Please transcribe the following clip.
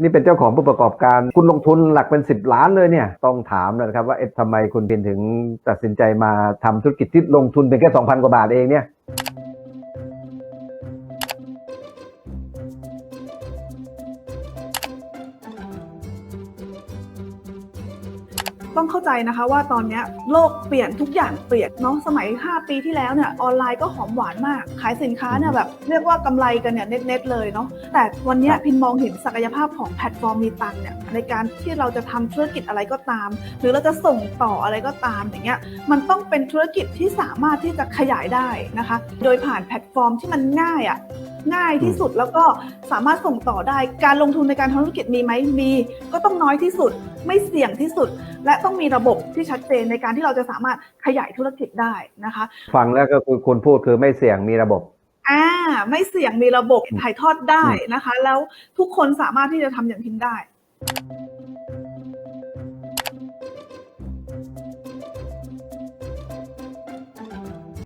นี่เป็นเจ้าของผู้ประกอบการ คุณลงทุนหลักเป็น 10 ล้านเลยเนี่ย ต้องถามนะครับว่าเอ๊ะทำไมคุณพินถึงตัดสินใจมาทำธุรกิจที่ลงทุนเป็นแค่2,000 กว่าบาทเองเนี่ย ต้องเข้าใจนะคะว่าตอนเนี้ยโลกเปลี่ยนทุกอย่างเปลี่ยนเนาะสมัย 5 ปีที่แล้วเนี่ยออนไลน์ก็หอมหวานมาก ขายสินค้าเนี่ยแบบเรียกว่ากำไรกันเนี่ยเน็ตๆเลยเนาะแต่วันเนี้ยครับพินมองเห็นศักยภาพของแพลตฟอร์มมีตังค์เนี่ยในการที่เราจะทำธุรกิจอะไรก็ตาม หรือเราจะส่งต่ออะไรก็ตามอย่างเงี้ยมันต้องเป็นธุรกิจที่สามารถที่จะขยายได้นะคะ โดยผ่านแพลตฟอร์มที่มันง่ายอะ่ะ ง่ายที่สุดแล้วก็สามารถส่งต่อได้ การลงทุนในการทำธุรกิจมีไหมมี ก็ต้องน้อยที่สุด ไม่เสี่ยงที่สุด และต้องมีระบบที่ชัดเจนในการที่เราจะสามารถขยายธุรกิจได้นะคะ ฟังแล้วก็คือคุณพูดคือไม่เสี่ยงมีระบบอ่าไม่เสี่ยงมีระบบถ่ายทอดได้นะคะ แล้วทุกคนสามารถที่จะทำอย่างพินได้